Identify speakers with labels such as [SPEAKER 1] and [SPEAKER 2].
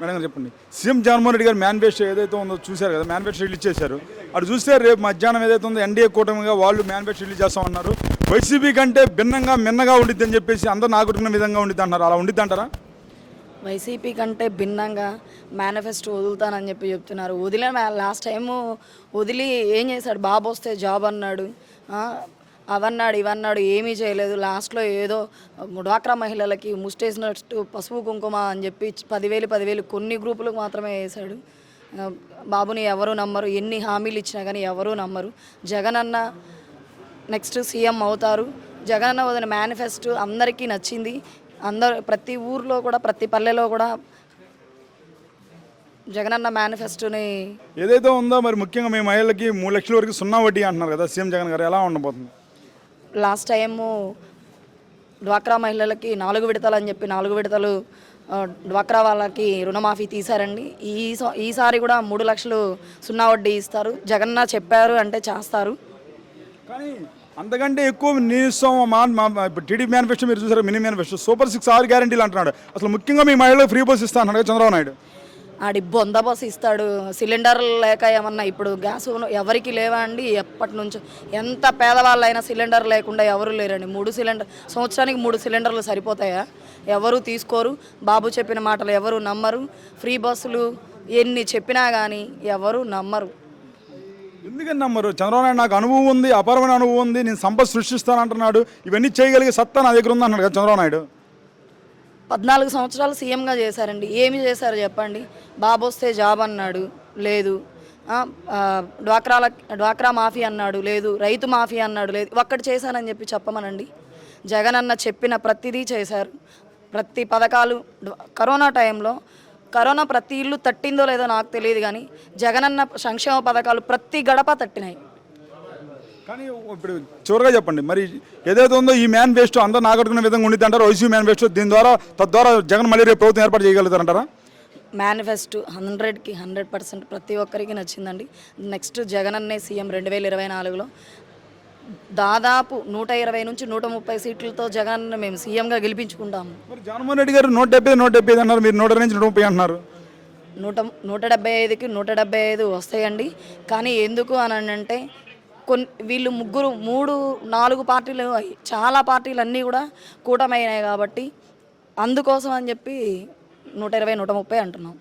[SPEAKER 1] Madam గారు చెప్పండి. CM Jaganmohan Reddy గారు మేనిఫెస్టో ఏదైతే ఉందో చూశారు కదా మేనిఫెస్టో రిలీజ్ చేశారు. అటు చూస్తే రేపు మధ్యాహ్నం ఏదైతే ఉందో ఎన్డీఏ కూటమిగా వాళ్ళు మేనిఫెస్టో రిలీజ్ చేస్తామన్నారు వైసీపీ కంటే భిన్నంగా మిన్నగా ఉండిద్ది అని చెప్పేసి అందరూ నాకున్న విధంగా ఉండిద్ది అంటారు అలా ఉండిద్ది అంటారా?
[SPEAKER 2] వైసీపీ కంటే భిన్నంగా మేనిఫెస్టో వదులుతానని చెప్పి చెప్తున్నారు. వదిలే లాస్ట్ టైము వదిలి ఏం చేశాడు? బాబు వస్తే జాబ్ అన్నాడు. అవన్నాడు ఇవన్నాడు ఏమీ చేయలేదు. లాస్ట్లో ఏదో డ్వాక్రా మహిళలకి ముస్టేసినట్టు పసుపు కుంకుమ అని చెప్పి పదివేలు పదివేలు కొన్ని గ్రూపులకు మాత్రమే వేశాడు. బాబుని ఎవరు నమ్మరు ఎన్ని హామీలు ఇచ్చినా కానీ ఎవరూ నమ్మరు. జగన్ అన్న నెక్స్ట్ సీఎం అవుతారు. జగన్ అన్న వదిన మేనిఫెస్టో అందరికీ నచ్చింది. అందరు ప్రతి ఊర్లో కూడా ప్రతి పల్లెలో కూడా జగనన్న మేనిఫెస్టోని
[SPEAKER 1] ఏదైతే ఉందో మరి ముఖ్యంగా మీ మహిళలకి మూడు లక్షల వరకు సున్నా వడ్డీ అంటున్నారు కదా సీఎం జగన్ గారు ఎలా ఉండబోతుంది?
[SPEAKER 2] లాస్ట్ టైము డ్వాక్రా మహిళలకి నాలుగు విడతలు అని చెప్పి నాలుగు విడతలు డ్వాక్రా వాళ్ళకి రుణమాఫీ తీశారండి. ఈ ఈసారి కూడా మూడు లక్షలు సున్నా వడ్డీ ఇస్తారు. జగన్న చెప్పారు అంటే చేస్తారు.
[SPEAKER 1] కానీ అంతకంటే ఎక్కువ నిమిషం మా మా టీడీపీ మేనిఫెస్టో మీరు చూసారు మినీ మేనిఫెస్టో సూపర్ సిక్స్ ఆరు గ్యారంటీలు అంటున్నాడు. అసలు ముఖ్యంగా మీ మహిళలకు ఫ్రీ బస్ ఇస్తా అన్నాడు చంద్రబాబు నాయుడు.
[SPEAKER 2] ఆడి బొందబస్ ఇస్తాడు. సిలిండర్ లేక ఏమన్నా ఇప్పుడు గ్యాస్ ఎవరికి లేవా అండి ఎప్పటి నుంచో ఎంత పేదవాళ్ళైనా సిలిండర్ లేకుండా ఎవరు లేరండి. మూడు సిలిండర్ సంవత్సరానికి మూడు సిలిండర్లు సరిపోతాయా? ఎవరు తీసుకోరు. బాబు చెప్పిన మాటలు ఎవరు నమ్మరు. ఫ్రీ బస్సులు ఎన్ని చెప్పినా కానీ ఎవరు నమ్మరు.
[SPEAKER 1] ఎందుకని నమ్మరు? చంద్రబాబు నాయుడు నాకు అనుభవం ఉంది అపారమైన అనుభవం ఉంది. నేను సంపద సృష్టిస్తాను అంటున్నాడు ఇవన్నీ చేయగలిగే సత్తా నా దగ్గర ఉంది అన్నాడు కదా చంద్రబాబు నాయుడు.
[SPEAKER 2] పద్నాలుగు సంవత్సరాలు సీఎంగా చేశారండి. ఏమి చేశారు చెప్పండి? బాబు వస్తే జాబ్ అన్నాడు లేదు. డ్వాక్రాల డ్వాక్రా మాఫీ అన్నాడు లేదు. రైతు మాఫీ అన్నాడు లేదు. ఒక్కటి చేశానని చెప్పి చెప్పమనండి. జగన్ అన్న చెప్పిన ప్రతిదీ చేశారు. ప్రతి పథకాలు కరోనా టైంలో కరోనా ప్రతి ఇల్లు తట్టిందో లేదో నాకు తెలియదు కానీ జగనన్న సంక్షేమ పథకాలు ప్రతి గడప తట్టినాయి.
[SPEAKER 1] కానీ ఇప్పుడు చివరిగా చెప్పండి. మరి ఏదైతే ఉందో ఈ మేనిఫెస్టో అందరూ నాగట్టుకునే విధంగా ఉండిద్ది అంటారు వైసీ మేనిఫెస్టో దీని ద్వారా తద్వారా జగన్ మళ్ళీ రేపు ప్రభుత్వం ఏర్పాటు చేయగలుగుతారంటారా?
[SPEAKER 2] మేనిఫెస్టో హండ్రెడ్కి హండ్రెడ్ పర్సెంట్ ప్రతి ఒక్కరికి నచ్చిందండి. నెక్స్ట్ జగన్ అన్నే సీఎం రెండు వేల ఇరవై నాలుగులో. దాదాపు నూట ఇరవై నుంచి నూట ముప్పై సీట్లతో జగన్ మేము సీఎంగా గెలిపించుకుంటాము.
[SPEAKER 1] మరి జగన్మోహన్ రెడ్డి గారు నూట డెబ్బై నూట డెబ్బై ఐదు అన్నారు మీరు నూట నుంచి నూట ముప్పై అంటున్నారు.
[SPEAKER 2] నూట నూట డెబ్బై ఐదుకి నూట డెబ్బై ఐదు వస్తాయండి. కానీ ఎందుకు అని అంటే కొన్ని వీళ్ళు ముగ్గురు మూడు నాలుగు పార్టీలు చాలా పార్టీలు అన్నీ కూడా కూటమైనాయి కాబట్టి అందుకోసం అని చెప్పి నూట ఇరవై నూట ముప్పై అంటున్నాం.